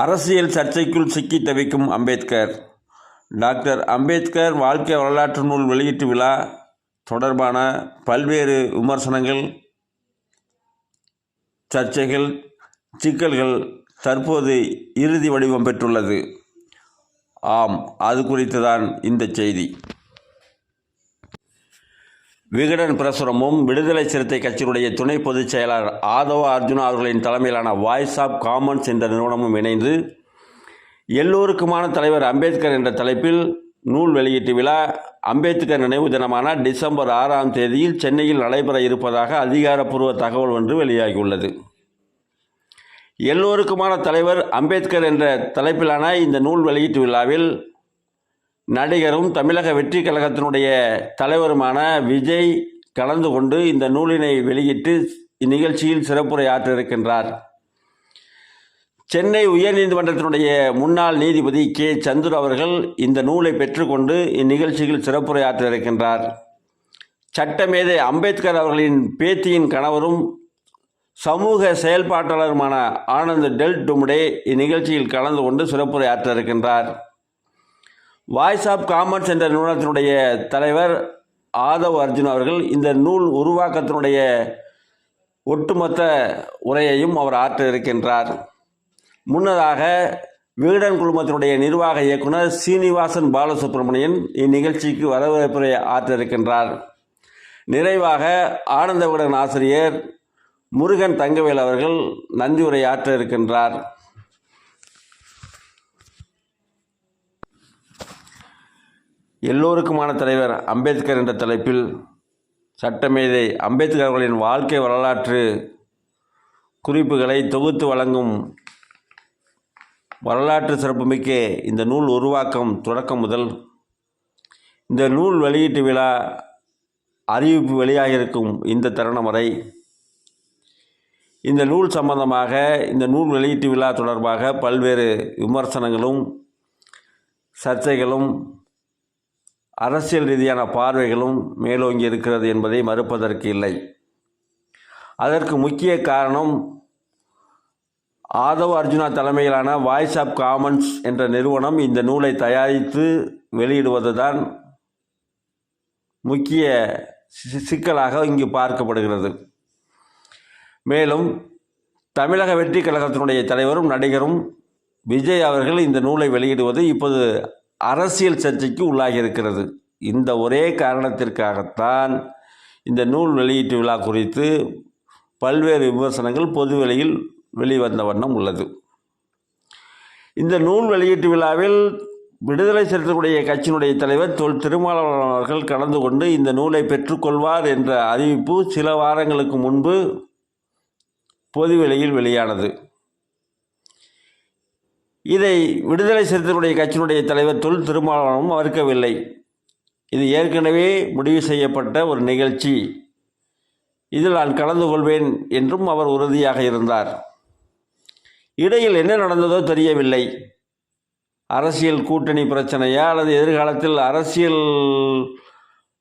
அரசியல் சர்ச்சைக்குள் சிக்கி தவிக்கும் அம்பேத்கர். டாக்டர் அம்பேத்கர் வாழ்க்கை வரலாற்று நூல் வெளியீட்டு விழா தொடர்பான பல்வேறு விமர்சனங்கள் சர்ச்சைகள் சிக்கல்கள் தற்போது இறுதி வடிவம் பெற்றுள்ளது. ஆம் அது குறித்து தான் இந்த செய்தி. விகடன் பிரசுரமும் விடுதலை சிறுத்தை கட்சியினுடைய துணை பொதுச் செயலாளர் ஆதவ அர்ஜுனா அவர்களின் தலைமையிலான வாய்ஸ் ஆஃப் காமன்ஸ் என்ற நிறுவனமும் இணைந்து எல்லோருக்குமான தலைவர் அம்பேத்கர் என்ற தலைப்பில் நூல் வெளியீட்டு விழா. அம்பேத்கர் நினைவு தினமான டிசம்பர் ஆறாம் தேதியில் சென்னையில் நடைபெற இருப்பதாக அதிகாரப்பூர்வ தகவல் ஒன்று வெளியாகியுள்ளது. எல்லோருக்குமான தலைவர் அம்பேத்கர் என்ற தலைப்பிலான இந்த நூல் வெளியீட்டு விழாவில் நடிகரும் தமிழக வெற்றி கழகத்தினுடைய தலைவருமான விஜய் கலந்து கொண்டு இந்த நூலினை வெளியிட்டு இந்நிகழ்ச்சியில் சிறப்புரை ஆற்ற இருக்கின்றார் சென்னை உயர்நீதிமன்றத்தினுடைய முன்னாள் நீதிபதி கே. சந்துரு அவர்கள் இந்த நூலை பெற்றுக்கொண்டு இந்நிகழ்ச்சியில் சிறப்புரை ஆற்ற இருக்கின்றார் சட்டமேதை அம்பேத்கர் அவர்களின் பேத்தியின் கணவரும் சமூக செயல்பாட்டாளருமான ஆனந்த் டெல் டும்டே இந்நிகழ்ச்சியில் கலந்து கொண்டு சிறப்புரை ஆற்ற இருக்கின்றார் வாய்ஸ் ஆஃப் காமன்ஸ் என்ற நிறுவனத்தினுடைய தலைவர் ஆதவ் அர்ஜுன் அவர்கள் இந்த நூல் உருவாக்கத்தினுடைய ஒட்டுமொத்த உரையையும் அவர் ஆற்ற இருக்கின்றார். முன்னதாக வீடன் குழுமத்தினுடைய நிர்வாக இயக்குனர் சீனிவாசன் பாலசுப்ரமணியன் இந்நிகழ்ச்சிக்கு வரவேற்புரை ஆற்ற இருக்கின்றார். நிறைவாக ஆனந்த விகடன் ஆசிரியர் முருகன் தங்கவேல் அவர்கள் நன்றி உரை ஆற்ற இருக்கின்றார். எல்லோருக்குமான தலைவர் அம்பேத்கர் என்ற தலைப்பில் சட்டமேதை அம்பேத்கர் அவர்களின் வாழ்க்கை வரலாற்று குறிப்புகளை தொகுத்து வழங்கும் வரலாற்று சிறப்புமிக்க இந்த நூல் உருவாக்கம் தொடக்கம் முதல் இந்த நூல் வெளியீட்டு விழா அறிவிப்பு வெளியாக இருக்கும் இந்த தருணம் வரை இந்த நூல் சம்பந்தமாக இந்த நூல் வெளியீட்டு விழா தொடர்பாக பல்வேறு விமர்சனங்களும் சர்ச்சைகளும் அரசியல் ரீதியான பார்வைகளும் மேலோங்கி இருக்கிறது என்பதை மறுப்பதற்கு இல்லை. அதற்கு முக்கிய காரணம் ஆதவ் அர்ஜுனா தலைமையிலான வாய்ஸ் ஆஃப் காமன்ஸ் என்ற நிறுவனம் இந்த நூலை தயாரித்து வெளியிடுவதுதான் முக்கிய சி- சிக்கலாக இங்கு பார்க்கப்படுகிறது. மேலும் தமிழக வெற்றி கழகத்தினுடைய தலைவரும் நடிகரும் விஜய் அவர்கள் இந்த நூலை வெளியிடுவது இப்போது அரசியல் சர்ச்சைக்கு உள்ளாகி இருக்கிறது. இந்த ஒரே காரணத்திற்காகத்தான் இந்த நூல் வெளியீட்டு விழா குறித்து பல்வேறு விமர்சனங்கள் பொதுவெளியில் வெளிவந்த வண்ணம் உள்ளது. இந்த நூல் வெளியீட்டு விழாவில் விடுதலை சிறுத்தைகளுடைய கட்சியினுடைய தலைவர் தொல் திருமாவளவன் அவர்கள் கலந்து கொண்டு இந்த நூலை பெற்றுக்கொள்வார் என்ற அறிவிப்பு சில வாரங்களுக்கு முன்பு பொதுவெளியில் வெளியானது. இதை விடுதலை சிறுத்தைகளுடைய கட்சியினுடைய தலைவர் தொல் திருமாவளவனும் மறுக்கவில்லை. இது ஏற்கனவே முடிவு செய்யப்பட்ட ஒரு நிகழ்ச்சி. இதில் நான் கலந்து கொள்வேன் என்றும் அவர் உறுதியாக இருந்தார். இடையில் என்ன நடந்ததோ தெரியவில்லை. அரசியல் கூட்டணி பிரச்சனையா அல்லது எதிர்காலத்தில் அரசியல்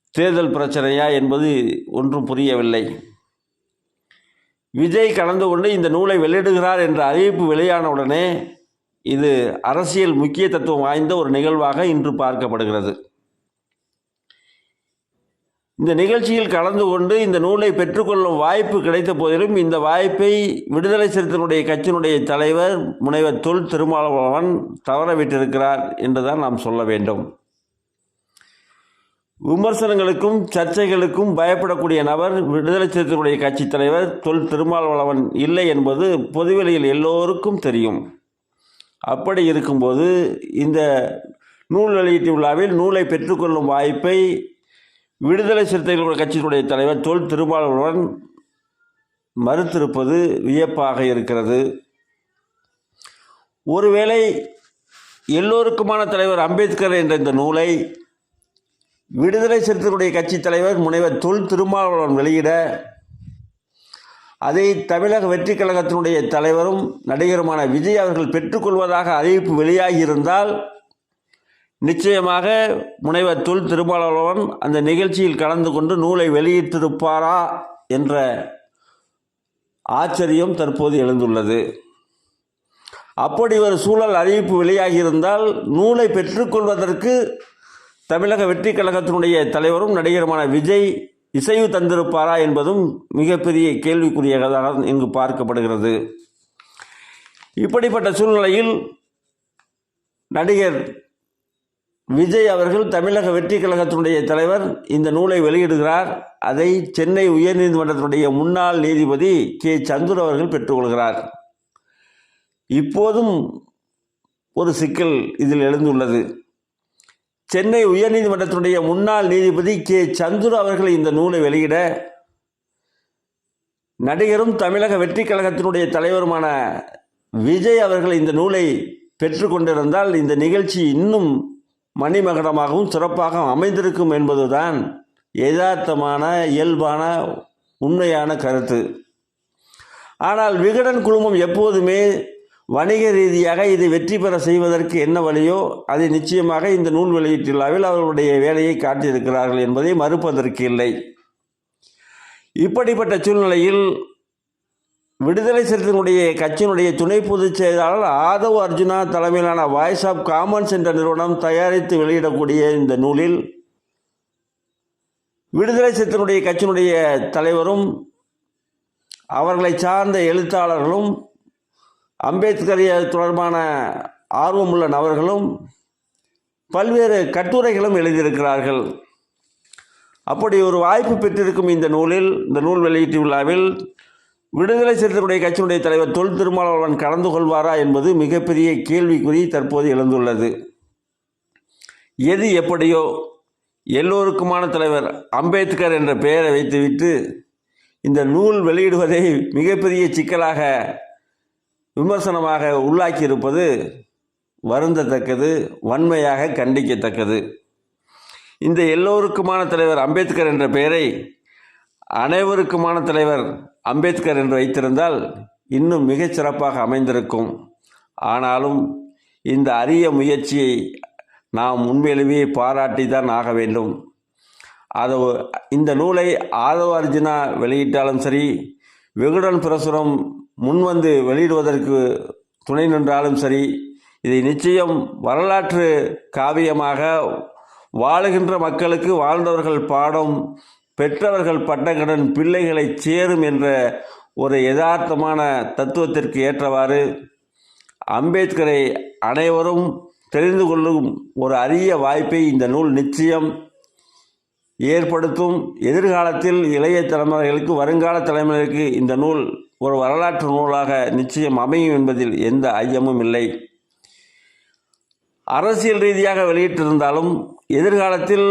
தேர்தல் பிரச்சனையா என்பது ஒன்றும் புரியவில்லை. விஜய் கலந்து கொண்டு இந்த நூலை வெளியிடுகிறார் என்ற அறிவிப்பு வெளியான உடனே இது அரசியல் முக்கியத்துவம் வாய்ந்த ஒரு நிகழ்வாக இன்று பார்க்கப்படுகிறது. இந்த நிகழ்ச்சியில் கலந்து கொண்டு இந்த நூலை பெற்றுக்கொள்ளும் வாய்ப்பு கிடைத்த போதிலும் இந்த வாய்ப்பை விடுதலை சிறுத்தைகளுடைய கட்சியினுடைய தலைவர் முனைவர் தொல் திருமாவளவன் தவறவிட்டிருக்கிறார் என்றுதான் நாம் சொல்ல வேண்டும். விமர்சனங்களுக்கும் சர்ச்சைகளுக்கும் பயப்படக்கூடிய நபர் விடுதலை சிறுத்தைகளுடைய கட்சித் தலைவர் தொல் திருமாவளவன் இல்லை என்பது பொதுவெளியில் எல்லோருக்கும் தெரியும். அப்படி இருக்கும்போது இந்த நூல் வெளியீட்டு விழாவில் நூலை பெற்றுக்கொள்ளும் வாய்ப்பை விடுதலை சிறுத்தைகள் கட்சியினுடைய தலைவர் தொல் திருமாவளவன் மறுத்திருப்பது வியப்பாக இருக்கிறது. ஒருவேளை எல்லோருக்குமான தலைவர் அம்பேத்கர் என்ற இந்த நூலை விடுதலை சிறுத்தைகளுடைய கட்சி தலைவர் முனைவர் தொல் திருமாவளவன் வெளியிட அதை தமிழக வெற்றி கழகத்தினுடைய தலைவரும் நடிகருமான விஜய் அவர்கள் பெற்றுக்கொள்வதாக அறிவிப்பு வெளியாகியிருந்தால் நிச்சயமாக முனைவர் தொல் திருமாவளவன் அந்த நிகழ்ச்சியில் கலந்து கொண்டு நூலை வெளியிட்டிருப்பாரா என்ற ஆச்சரியம் தற்போது எழுந்துள்ளது. அப்படி ஒரு சூழல் அறிவிப்பு வெளியாகியிருந்தால் நூலை பெற்றுக்கொள்வதற்கு தமிழக வெற்றி கழகத்தினுடைய தலைவரும் நடிகருமான விஜய் இசைவு தந்திருப்பாரா என்பதும் மிகப்பெரிய கேள்விக்குரியதாக இங்கு பார்க்கப்படுகிறது. இப்படிப்பட்ட சூழ்நிலையில் நடிகர் விஜய் அவர்கள் தமிழக வெற்றி கழகத்தினுடைய தலைவர் இந்த நூலை வெளியிடுகிறார். அதை சென்னை உயர்நீதிமன்றத்தினுடைய முன்னாள் நீதிபதி கே. சந்துர் அவர்கள் பெற்றுக்கொள்கிறார். இப்போதும் ஒரு சிக்கல் இதில் எழுந்துள்ளது. சென்னை உயர்நீதிமன்றத்தினுடைய முன்னாள் நீதிபதி கே. சந்துரு அவர்கள் இந்த நூலை வெளியிட நடிகரும் தமிழக வெற்றி கழகத்தினுடைய தலைவருமான விஜய் அவர்கள் இந்த நூலை பெற்றுக்கொண்டிருந்தால் இந்த நிகழ்ச்சி இன்னும் மணிமகடமாகவும் சிறப்பாக அமைந்திருக்கும் என்பதுதான் யதார்த்தமான இயல்பான உண்மையான கருத்து. ஆனால் விகடன் குழுமம் எப்போதுமே வணிக ரீதியாக இதை வெற்றி பெற செய்வதற்கு என்ன வழியோ அதை நிச்சயமாக இந்த நூல் வெளியீட்டு விழாவில் அவர்களுடைய வேலையை காட்டியிருக்கிறார்கள் என்பதை மறுப்பதற்கு இல்லை. இப்படிப்பட்ட சூழ்நிலையில் விடுதலை சிறுத்தைகளுடைய கட்சியினுடைய துணை பொதுச் செயலாளர் ஆதவ் அர்ஜுனா தலைமையிலான வாய்ஸ் ஆஃப் காமன்ஸ் என்ற நிறுவனம் தயாரித்து வெளியிடக்கூடிய இந்த நூலில் விடுதலை சிறுத்தைகளுடைய கட்சியினுடைய தலைவரும் அவர்களை சார்ந்த எழுத்தாளர்களும் அம்பேத்கர் தொடர்பான ஆர்வமுள்ள நபர்களும் பல்வேறு கட்டுரைகளும் எழுதியிருக்கிறார்கள். அப்படி ஒரு வாய்ப்பு பெற்றிருக்கும் இந்த நூலில் இந்த நூல் வெளியீட்டு விழாவில் விடுதலை சிறுத்தைகளுடைய கட்சியினுடைய தலைவர் தொல் திருமாவளவன் கலந்து கொள்வாரா என்பது மிகப்பெரிய கேள்விக்குறி தற்போது எழுந்துள்ளது. எது எப்படியோ எல்லோருக்குமான தலைவர் அம்பேத்கர் என்ற பெயரை வைத்துவிட்டு இந்த நூல் வெளியிடுவதை மிகப்பெரிய சிக்கலாக விமர்சனமாக உள்ளாக்கியிருப்பது வருந்தத்தக்கது வன்மையாக கண்டிக்கத்தக்கது. இந்த எல்லோருக்குமான தலைவர் அம்பேத்கர் என்ற பெயரை அனைவருக்குமான தலைவர் அம்பேத்கர் என்று வைத்திருந்தால் இன்னும் மிகச் சிறப்பாக அமைந்திருக்கும். ஆனாலும் இந்த அரிய முயற்சியை நாம் உண்மையிலேயே பாராட்டி தான் ஆக வேண்டும். அது இந்த நூலை ஆதவ அர்ஜுனா வெளியிட்டாலும் சரி வெகுடன் பிரசுரம் முன்வந்து வெளியிடுவதற்கு துணை நின்றாலும் சரி இதை நிச்சயம் வரலாற்று காவியமாக வாழுகின்ற மக்களுக்கு வாழ்ந்தவர்கள் பாடம் பெற்றவர்கள் பட்டங்களுடன் பிள்ளைகளை சேரும் என்ற ஒரு யதார்த்தமான தத்துவத்திற்கு ஏற்றவாறு அம்பேத்கரை அனைவரும் தெரிந்து கொள்ளும் ஒரு அரிய வாய்ப்பை இந்த நூல் நிச்சயம் ஏற்படுத்தும் எதிர்காலத்தில் இளைய தலைமுறைகளுக்கு வருங்கால தலைமுறைகளுக்கு இந்த நூல் ஒரு வரலாற்று நூலாக நிச்சயம் அமையும் என்பதில் எந்த ஐயமும் இல்லை. அரசியல் ரீதியாக வெளியிட்டிருந்தாலும் எதிர்காலத்தில்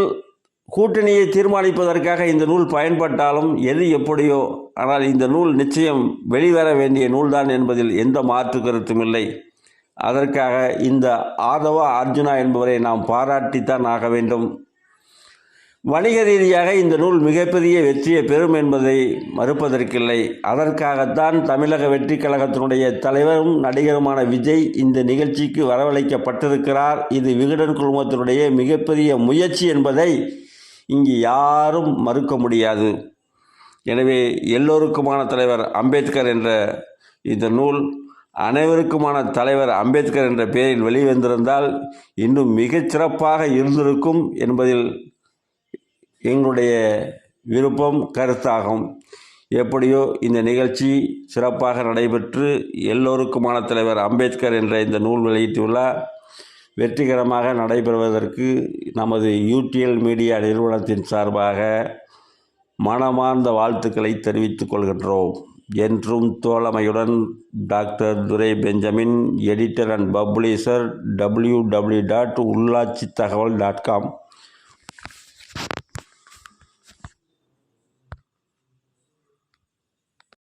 கூட்டணியை தீர்மானிப்பதற்காக இந்த நூல் பயன்பட்டாலும் எது எப்படியோ ஆனால் இந்த நூல் நிச்சயம் வெளிவர வேண்டிய நூல்தான் என்பதில் எந்த மாற்று கருத்தும் இல்லை. அதற்காக இந்த ஆதவா அர்ஜுனா என்பவரை நாம் பாராட்டித்தான் ஆக வேண்டும். வணிக ரீதியாக இந்த நூல் மிகப்பெரிய வெற்றியை பெறும் என்பதை மறுப்பதற்கில்லை. அதற்காகத்தான் தமிழக வெற்றி கழகத்தினுடைய தலைவரும் நடிகருமான விஜய் இந்த நிகழ்ச்சிக்கு வரவழைக்கப்பட்டிருக்கிறார். இது விகடன் குழுமத்தினுடைய மிகப்பெரிய முயற்சி என்பதை இங்கு யாரும் மறுக்க முடியாது. எனவே எல்லோருக்குமான தலைவர் அம்பேத்கர் என்ற இந்த நூல் அனைவருக்குமான தலைவர் அம்பேத்கர் என்ற பெயரில் வெளிவந்திருந்தால் இன்னும் மிகச்சிறப்பாக இருந்திருக்கும் என்பதில் எங்களுடைய விருப்பம் கருத்தாகும். எப்படியோ இந்த நிகழ்ச்சி சிறப்பாக நடைபெற்று எல்லோருக்குமான தலைவர் அம்பேத்கர் என்ற இந்த நூல் வெளியீட்டு வெற்றிகரமாக நடைபெறுவதற்கு நமது யூடிஎல் மீடியா நிறுவனத்தின் சார்பாக மனமார்ந்த வாழ்த்துக்களை தெரிவித்துக் கொள்கின்றோம். என்றும் தோழமையுடன் doctor Durai Benjamin editor and publisher W W dot உள்ளாட்சி தகவல் டாட் காம்.